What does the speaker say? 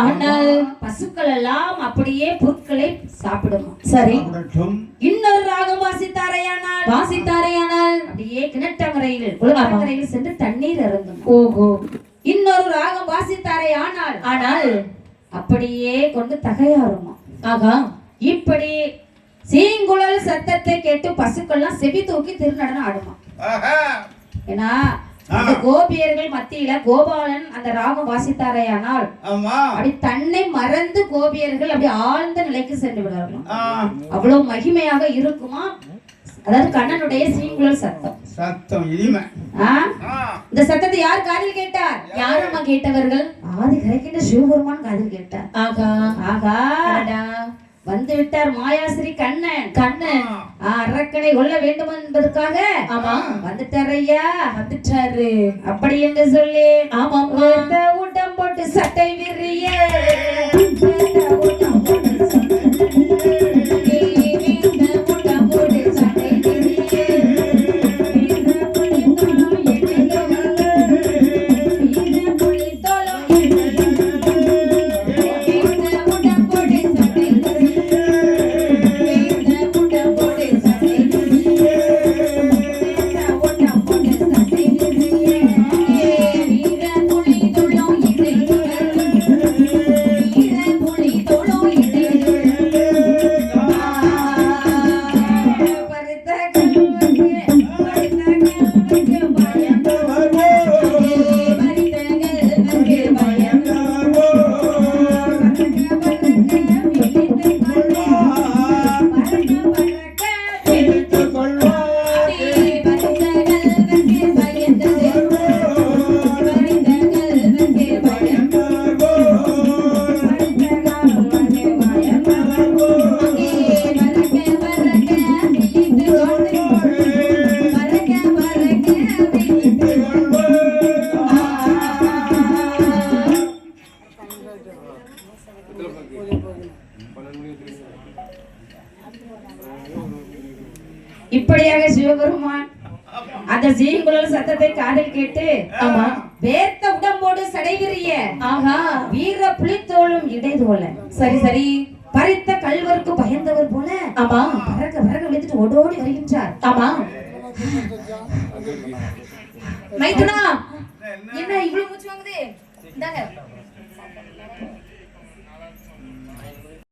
ஆனால் பசுக்கள் எல்லாம் அப்படியே புற்களை சாப்பிடுமா? சரி. இன்னொரு ராகம் வாசித்தாரேயானால் வாசித்தாரேயானால் அப்படியே கிணற்றங்கரையில் குளக்கரையில் சென்று தண்ணீர் அருந்தும். ஓஹோ. இன்னொரு ராகம் வாசித்தாரே ஆனால் ஆனால் அப்படியே கொண்டு தகையாறுமா ஆகா. இப்படி சீங்குழல் சத்தத்தை கேட்டு பசுக்கள்லாம் செவி தூக்கி திருநடனம் ஆடுமா? ஆஹா. ஏன்னா அந்த கோபியர்கள் மத்தியில கோபாலன் அந்த ராகம் வாசித்தாரே ஆனால் ஆமா. அப்படி தன்னை மறந்து கோபியர்கள் அப்படி ஆழ்ந்த நிலைக்கு சென்று விடுவார்களாம் ஆ, அவ்வளவு மகிமையாக இருக்குமா? அதாவது கண்ணனுடைய சீங்குழல் சத்தம். சத்தம் இனிமை. இந்த சத்தத்தை யார் காதில் கேட்டார்? யாரம்மா கேட்டவர்கள்? ஆதி கரைக்கின்ற சிவபெருமான் காதில் கேட்டார். ஆகா. ஆகா. அடடா. வந்து விட்டார் மாயாஸ்ரீ கண்ணன். கண்ணன் அரக்கனை கொல்ல வேண்டும் என்பதற்காக ஆமா. வந்துட்டார் ஐயா. வந்துட்டாரு. அப்படி என்று சொல்லி வேர்த்த ஊட்டம் போட்டு சட்டை விரிய இப்படியாக சிவபெருமான் அந்த சீங்குழல் சத்தத்தை காதில் கேட்டு ஆமா வேர்த்த உடம்போடு சடைவிரிய ஆகா வீர புலித்தோளும் இடைதோல சரி சரி. பறித்த கல்வருக்கு பயந்தவர் போல ஆமா. பறக்க பறக்க விழுந்துட்டு ஓடோடி வருகின்றார். ஆமா. மைத்துனா என்ன இவ்வளவு மூச்சு வாங்குது? இந்தாங்க.